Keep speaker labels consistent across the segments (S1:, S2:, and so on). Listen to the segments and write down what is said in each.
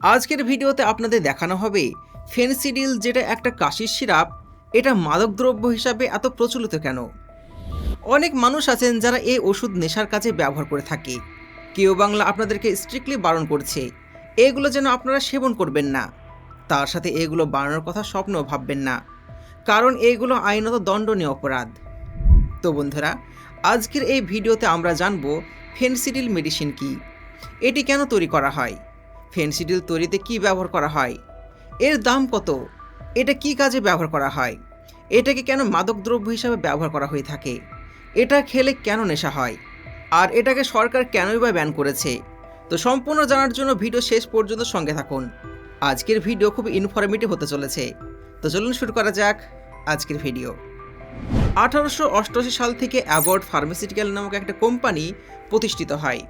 S1: আজকের ভিডিওতে আপনাদের দেখানো হবে ফেনসিডিল যেটা একটা কাশির সিরাপ, এটা মাদকদ্রব্য হিসাবে এত প্রচলিত কেন? অনেক মানুষ আছেন যারা এই ওষুধ নেশার কাজে ব্যবহার করে থাকে। কেউ বাংলা আপনাদেরকে স্ট্রিক্টলি বারণ করছে, এগুলো যেন আপনারা সেবন করবেন না। তার সাথে এগুলো বানানোর কথা স্বপ্নও ভাববেন না, কারণ এইগুলো আইনত দণ্ডনীয় অপরাধ। তো বন্ধুরা, আজকের এই ভিডিওতে আমরা জানব ফেনসিডিল মেডিসিন কি, এটি কেন তৈরি করা হয় ফেনসিডিল তৈরিতে কি ব্যবহার করা হয়? এর দাম কত? এটা কি কাজে ব্যবহার করা হয়? এটাকে কেন মাদকদ্রব্য হিসাবে ব্যবহার করা হয়ে থাকে? এটা খেলে কেন নেশা হয়? আর এটাকে সরকার কেনই বা ব্যান করেছে? তো সম্পূর্ণ জানার জন্য ভিডিও শেষ পর্যন্ত সঙ্গে থাকুন। আজকের ভিডিও খুব ইনফরমেটিভ হতে চলেছে। তো চলুন শুরু করা যাক আজকের ভিডিও। আঠারোশো অষ্টআশি সাল থেকে অ্যাবর্ড ফার্মাসিউটিক্যাল নামক একটা কোম্পানি প্রতিষ্ঠিত হয়।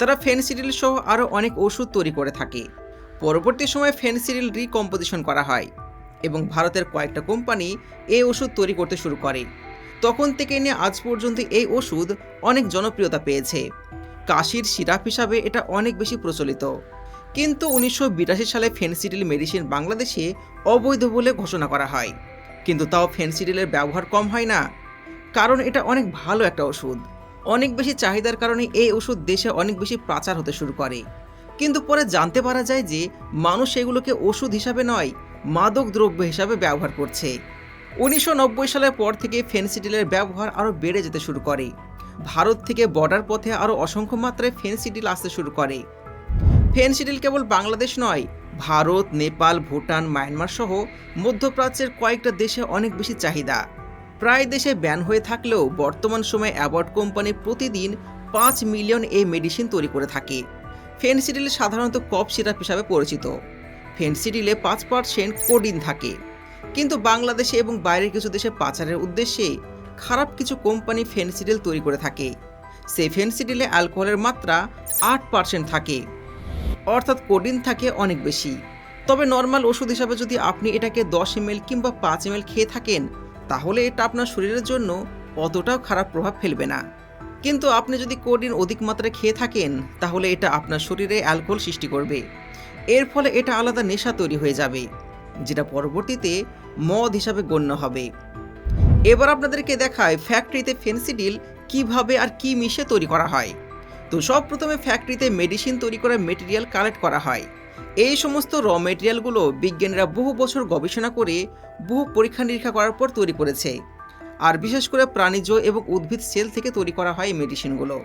S1: তারা ফেনসিডিল সহ আরও অনেক ওষুধ তৈরি করে থাকে। পরবর্তী সময়ে ফেনসিডিল রিকম্পোজিশন করা হয় এবং ভারতের কয়েকটা কোম্পানি এই ওষুধ তৈরি করতে শুরু করে। তখন থেকে নিয়ে আজ পর্যন্ত এই ওষুধ অনেক জনপ্রিয়তা পেয়েছে। কাশির সিরাপ হিসাবে এটা অনেক বেশি প্রচলিত। কিন্তু উনিশশো বিরাশি সালে ফেনসিডিল মেডিসিন বাংলাদেশে অবৈধ বলে ঘোষণা করা হয়। কিন্তু তাও ফেনসিডিলের ব্যবহার কম হয় না, কারণ এটা অনেক ভালো একটা ওষুধ। অনেক বেশি চাহিদার কারণে এই ওষুধ দেশে অনেক বেশি প্রচার হতে শুরু করে। কিন্তু পরে জানতে পারা যায় যে, মানুষ এগুলোকে ওষুধ হিসাবে নয়, মাদক দ্রব্য হিসাবে ব্যবহার করছে। উনিশশো নব্বই সালের পর থেকে ফেনসিডিলের ব্যবহার আরও বেড়ে যেতে শুরু করে। ভারত থেকে বর্ডার পথে আরও অসংখ্য মাত্রায় ফেনসিডিল আসতে শুরু করে। ফেনসিডিল কেবল বাংলাদেশ নয়, ভারত, নেপাল, ভুটান, মায়ানমার সহ মধ্যপ্রাচ্যের কয়েকটা দেশে অনেক বেশি চাহিদা। প্রায় দেশে ব্যান হয়ে থাকলেও বর্তমান সময়ে অ্যাবর্ড কোম্পানি প্রতিদিন পাঁচ মিলিয়ন এই মেডিসিন তৈরি করে থাকে। ফেনসিডিল সাধারণত কফ সিরাপ হিসাবে পরিচিত। ফেনসিডিলে পাঁচ পার্সেন্ট কোডিন থাকে। কিন্তু বাংলাদেশে এবং বাইরের কিছু দেশে পাচারের উদ্দেশ্যে খারাপ কিছু কোম্পানি ফেনসিডিল তৈরি করে থাকে। সেই ফেনসিডিলে অ্যালকোহলের মাত্রা আট পার্সেন্ট থাকে। অর্থাৎ কোডিন থাকে অনেক বেশি। তবে নর্মাল ওষুধ হিসাবে যদি আপনি এটাকে দশ এম কিংবা পাঁচ এম খেয়ে থাকেন তাহলে এটা আপনার শরীরের জন্য অতটাও খারাপ প্রভাব ফেলবে না। কিন্তু আপনি যদি কোডিন অধিক মাত্রায় খেয়ে থাকেন, তাহলে এটা আপনার শরীরে অ্যালকোহল সৃষ্টি করবে। এর ফলে এটা আলাদা নেশা তৈরি হয়ে যাবে, যেটা পরবর্তীতে মদ হিসাবে গণ্য হবে। এবার আপনাদেরকে দেখায় ফ্যাক্টরিতে ফেন্সিডিল কীভাবে আর কি মিশে তৈরি করা হয়। তো সব প্রথমে ফ্যাক্টরিতে মেডিসিন তৈরি করার মেটেরিয়াল কালেক্ট করা হয়। এই সমস্ত র মেটেরিয়ালগুলো বিজ্ঞানীরা বহু বছর গবেষণা করে বহু পরীক্ষা নিরীক্ষা করার পর তৈরি করেছে। আর বিশেষ করে প্রাণীজ এবং উদ্ভিদ সেল থেকে তৈরি করা হয় এই মেডিসিনগুলো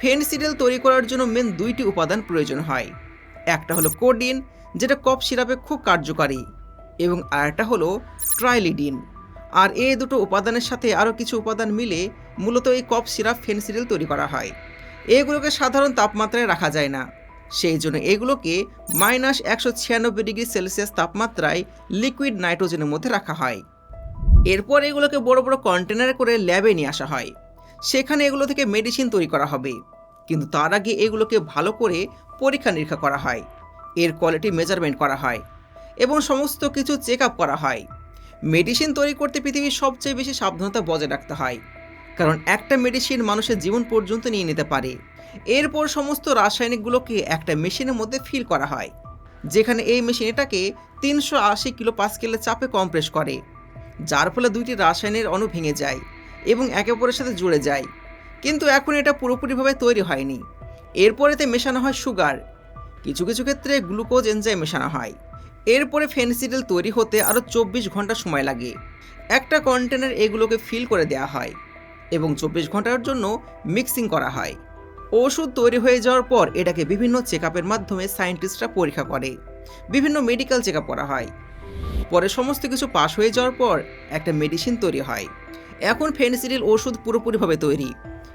S1: ফেনসিডেল তৈরি করার জন্য মেন দুইটি উপাদান প্রয়োজন হয়। একটা হলো কোডিন যেটা কফ সিরাপে খুব কার্যকারী। এবং আরেকটা হলো ট্রাইলিডিন আর এই দুটো উপাদানের সাথে আরও কিছু উপাদান মিলে মূলত এই কফ সিরাপ ফেনসিডিল তৈরি করা হয়। এগুলোকে সাধারণ তাপমাত্রায় রাখা যায় না। সেই জন্য এগুলোকে মাইনাস একশো ছিয়ানব্বই ডিগ্রি সেলসিয়াস তাপমাত্রায় লিকুইড নাইট্রোজেনের মধ্যে রাখা হয়। এরপর এগুলোকে বড় বড় কন্টেনারে করে ল্যাবে নিয়ে আসা হয়। সেখানে এগুলো থেকে মেডিসিন তৈরি করা হবে। কিন্তু তার আগে এগুলোকে ভালো করে পরীক্ষা নিরীক্ষা করা হয়। এর কোয়ালিটি মেজারমেন্ট করা হয় এবং সমস্ত কিছু চেক আপ করা হয়। মেডিসিন তৈরি করতে পৃথিবীর সবচেয়ে বেশি সাবধানতা বজায় রাখতে হয়। কারণ একটা মেডিসিন মানুষের জীবন পর্যন্ত নিয়ে নিতে পারে। এরপর সমস্ত রাসায়নিকগুলোকে একটা মেশিনের মধ্যে ফিল করা হয়, যেখানে এই মেশিন এটাকে তিনশো আশি কিলো পাস্কেলের চাপে কম্প্রেস করে, যার ফলে দুইটি রাসায়নিক অণু ভেঙে যায় এবং একে অপরের সাথে জুড়ে যায়। কিন্তু এখন এটা পুরোপুরিভাবে তৈরি হয়নি। এরপরেতে মেশানো হয় সুগার। কিছু কিছু ক্ষেত্রে গ্লুকোজ এনজাইম মেশানো হয়। এরপরে ফেনসিডিল তৈরি হতে আরও চব্বিশ ঘণ্টা সময় লাগে। একটা কন্টেনার এগুলোকে ফিল করে দেওয়া হয় এবং চব্বিশ ঘণ্টার জন্য মিক্সিং করা হয়। ওষুধ তৈরি হয়ে যাওয়ার পর এটাকে বিভিন্ন চেক মাধ্যমে সায়েন্টিস্টরা পরীক্ষা করে। বিভিন্ন মেডিকেল চেক করা হয়। পরে সমস্ত কিছু পাশ হয়ে যাওয়ার পর একটা মেডিসিন তৈরি হয়। এখন ফেনসিডিল ওষুধ পুরোপুরিভাবে তৈরি।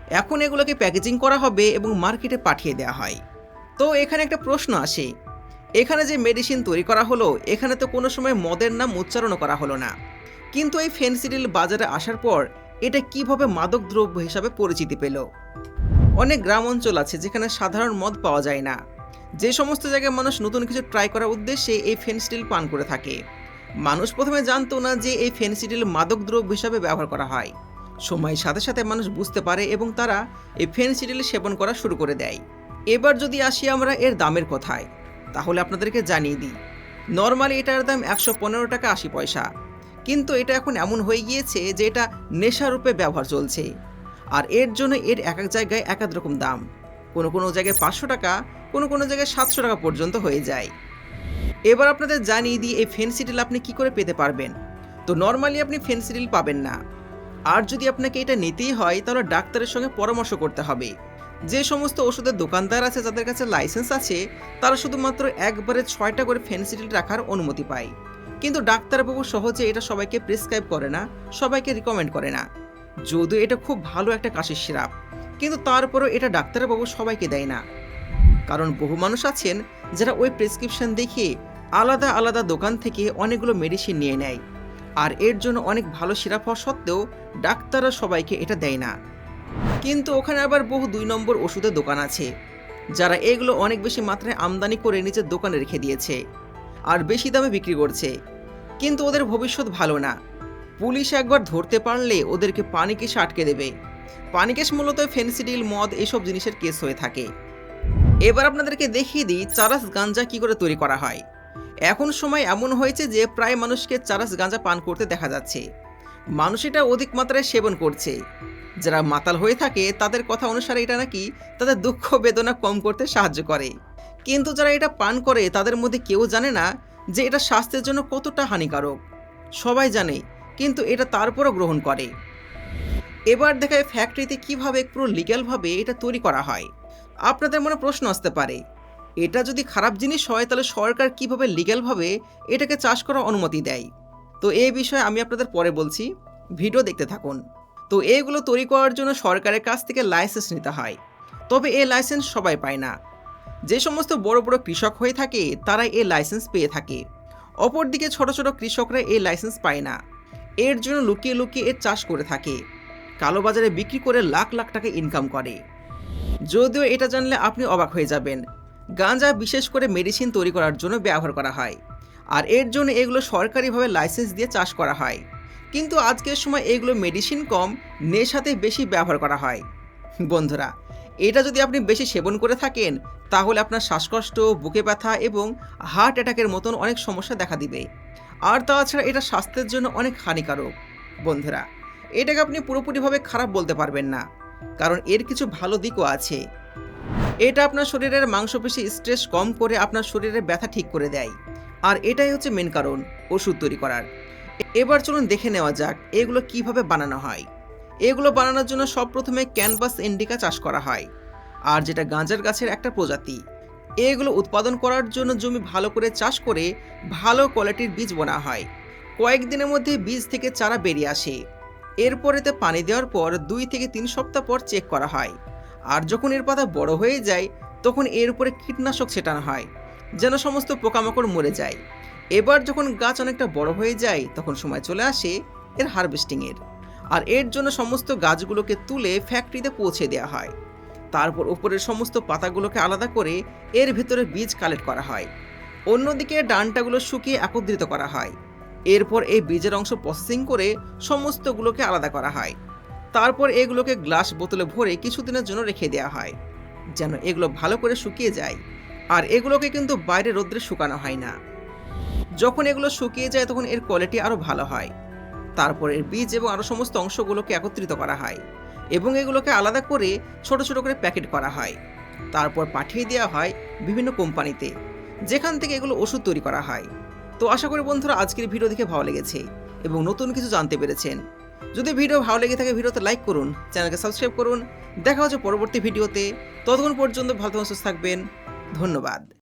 S1: এখন এগুলোকে প্যাকেজিং করা হবে এবং মার্কেটে পাঠিয়ে দেওয়া হয়। তো এখানে একটা প্রশ্ন আসে। এখানে যে মেডিসিন তৈরি করা হলো, এখানে তো কোনো সময় মদের নাম উচ্চারণও করা হলো না। কিন্তু এই ফেনসিডিল বাজারে আসার পর এটা কীভাবে মাদক দ্রব্য হিসাবে পরিচিতি পেল? অনেক গ্রাম অঞ্চল আছে যেখানে সাধারণ মদ পাওয়া যায় না। যে সমস্ত জায়গায় মানুষ নতুন কিছু ট্রাই করার উদ্দেশ্যে এই ফেনসিডিল পান করে থাকে। মানুষ প্রথমে জানতো না যে এই ফেনসিডিল মাদক দ্রব্য হিসাবে ব্যবহার করা হয়। সময়ের সাথে সাথে মানুষ বুঝতে পারে এবং তারা এই ফেনসিডিল সেবন করা শুরু করে দেয়। এবার যদি আসি আমরা এর দামের কথায়, তাহলে আপনাদেরকে জানিয়ে দিই। নর্মালি এটার দাম একশো পনেরো টাকা আশি পয়সা। কিন্তু এটা এখন এমন হয়ে গিয়েছে যে এটা নেশারূপে ব্যবহার চলছে। আর এর জন্য এর এক এক জায়গায় এক এক রকম দাম। কোনো কোনো জায়গায় পাঁচশো টাকা, কোনো কোনো জায়গায় সাতশো টাকা পর্যন্ত হয়ে যায়। এবার আপনাদের জানিয়ে দিই, এই ফেন্সিডিল আপনি কি করে পেতে পারবেন? তো নর্মালি আপনি ফেন্সিডিল পাবেন না। আর যদি আপনাকে এটা নিতেই হয়, তাহলে ডাক্তারের সঙ্গে পরামর্শ করতে হবে। যে সমস্ত ওষুধের দোকানদার আছে, যাদের কাছে লাইসেন্স আছে, তারা শুধুমাত্র একবারে ছয়টা করে ফেন্সিডিল রাখার অনুমতি পায়। কিন্তু ডাক্তারবাবু সহজে এটা সবাইকে প্রেসক্রাইব করে না, সবাইকে রিকমেন্ড করে না। যদিও এটা খুব ভালো একটা কাশির সিরাপ, কিন্তু তারপরও এটা ডাক্তারবাবু সবাইকে দেয় না। কারণ বহু মানুষ আছেন যারা ওই প্রেসক্রিপশন দেখে আলাদা আলাদা দোকান থেকে অনেকগুলো মেডিসিন নিয়ে নেয়, আর এর জন্য অনেক ভালো সিরাপ হওয়া সত্ত্বেও ডাক্তাররা সবাইকে এটা দেয় না। কিন্তু ওখানে আবার বহু দুই নম্বর ওষুধের দোকান আছে, যারা এগুলো অনেক বেশি মাত্রায় আমদানি করে নিজের দোকানে রেখে দিয়েছে, আর বেশি দামে বিক্রি করছে। কিন্তু ওদের ভবিষ্যৎ ভালো না। পুলিশ একবার ধরতে পারলে ওদেরকে পানিকেশ আটকে দেবে। পানিকেশ মূলত ফেন্সিডিল, মদ এসব জিনিসের কেস হয়ে থাকে। এবার আপনাদেরকে দেখিয়ে দিই চারাস গাঞ্জা কি করে তৈরি করা হয়। এখন সময় এমন হয়েছে যে প্রায় মানুষকে চারাস গাঁজা পান করতে দেখা যাচ্ছে। মানুষ এটা অধিক মাত্রায় সেবন করছে। যারা মাতাল হয়ে থাকে, তাদের কথা অনুসারে এটা নাকি তাদের দুঃখ, বেদনা কম করতে সাহায্য করে। কিন্তু যারা এটা পান করে, তাদের মধ্যে কেউ জানে না যে এটা স্বাস্থ্যের জন্য কতটা হানিকারক। সবাই জানে কিন্তু এটা তারপরও গ্রহণ করে। এবার দেখায় ফ্যাক্টরিতে কীভাবে পুরো লিগ্যালভাবে এটা তৈরি করা হয়। আপনাদের মনে প্রশ্ন আসতে পারে, এটা যদি খারাপ জিনিস হয়, তাহলে সরকার কীভাবে লিগ্যালভাবে এটাকে চাষ করার অনুমতি দেয়? তো এই বিষয়ে আমি আপনাদের পরে বলছি, ভিডিও দেখতে থাকুন। তো এগুলো তৈরি করার জন্য সরকারের কাছ থেকে লাইসেন্স নিতে হয়। তবে এই লাইসেন্স সবাই পায় না। যে সমস্ত বড় বড় কৃষক হয়ে থাকে তারা এই লাইসেন্স পেয়ে থাকে। অপরদিকে ছোট ছোট কৃষকরা এই লাইসেন্স পায় না। এর জন্য লুকিয়ে লুকিয়ে এর চাষ করে থাকে। কালোবাজারে বিক্রি করে লাখ লাখ টাকা ইনকাম করে। যদিও এটা জানলে আপনি অবাক হয়ে যাবেন। গাঁজা বিশেষ করে মেডিসিন তৈরি করার জন্য ব্যবহার করা হয়। আর এর জন্য এগুলো সরকারিভাবে লাইসেন্স দিয়ে চাষ করা হয়। কিন্তু আজকের সময় এগুলো মেডিসিন কম, নেশাতে বেশি ব্যবহার করা হয়। বন্ধুরা, এটা যদি আপনি বেশি সেবন করে থাকেন, তাহলে আপনার শ্বাসকষ্ট, বুকে ব্যথা এবং হার্ট অ্যাটাকের মতন অনেক সমস্যা দেখা দিবে। আর তাছাড়া এটা স্বাস্থ্যের জন্য অনেক হানিকারক, বন্ধুরা। এটাকে আপনি পুরোপুরিভাবে খারাপ বলতে পারবেন না, কারণ এর কিছু ভালো দিকও আছে। এটা আপনার শরীরের মাংসপেশি স্ট্রেস কম করে আপনার শরীরের ব্যথা ঠিক করে দেয়। আর এটাই হচ্ছে মেন কারণ ওষুধ তৈরি করার। এবার চলুন দেখে নেওয়া যাক, এগুলো কীভাবে বানানো হয়। এগুলো বানানোর জন্য সব প্রথমে ক্যানভাস ইন্ডিকা চাষ করা হয়, আর যেটা গাঁজার গাছের একটা প্রজাতি। এগুলো উৎপাদন করার জন্য জমি ভালো করে চাষ করে ভালো কোয়ালিটির বীজ বোনা হয়। কয়েকদিনের মধ্যে বীজ থেকে চারা বেরিয়ে আসে। এরপরেতে পানি দেওয়ার পর দুই থেকে তিন সপ্তাহ পর চেক করা হয়। আর যখন এর পাতা বড় হয়ে যায়, তখন এর উপরে কীটনাশক ছেটানো হয়, যেন সমস্ত পোকামাকড় মরে যায়। এবার যখন গাছ অনেকটা বড় হয়ে যায়, তখন সময় চলে আসে এর হারভেস্টিংয়ের। আর এর জন্য সমস্ত গাছগুলোকে তুলে ফ্যাক্টরিতে পৌঁছে দেওয়া হয়। তারপর উপরের সমস্ত পাতাগুলোকে আলাদা করে এর ভেতরে বীজ কালেক্ট করা হয়। অন্যদিকে ডানটাগুলো শুকিয়ে একত্রিত করা হয়। এরপর এই বীজের অংশ প্রসেসিং করে সমস্তগুলোকে আলাদা করা হয়। তারপর এগুলোকে গ্লাস বোতলে ভরে কিছুদিনের জন্য রেখে দেওয়া হয়, যেন এগুলো ভালো করে শুকিয়ে যায়। আর এগুলোকে কিন্তু বাইরে রোদ্রে শুকানো হয় না। যখন এগুলো শুকিয়ে যায় তখন এর কোয়ালিটি আরও ভালো হয়। তারপর এর বীজ এবং আরও সমস্ত অংশগুলোকে একত্রিত করা হয়। এবং এগুলোকে আলাদা করে ছোট ছোট করে প্যাকেট করা হয়। তারপর পাঠিয়ে দেওয়া হয় বিভিন্ন কোম্পানিতে যেখান থেকে এগুলো ওষুধ তৈরি করা হয়। তো আশা করি বন্ধুরা আজকের ভিডিও দেখে ভালো লেগেছে এবং নতুন কিছু জানতে পেরেছেন। যদি ভিডিও ভালো লেগে থাকে ভিডিওতে লাইক করুন চ্যানেলকে সাবস্ক্রাইব করুন। দেখা হচ্ছে পরবর্তী ভিডিওতে। ততক্ষণ পর্যন্ত ভালো থাকুন, সুস্থ থাকবেন। ধন্যবাদ।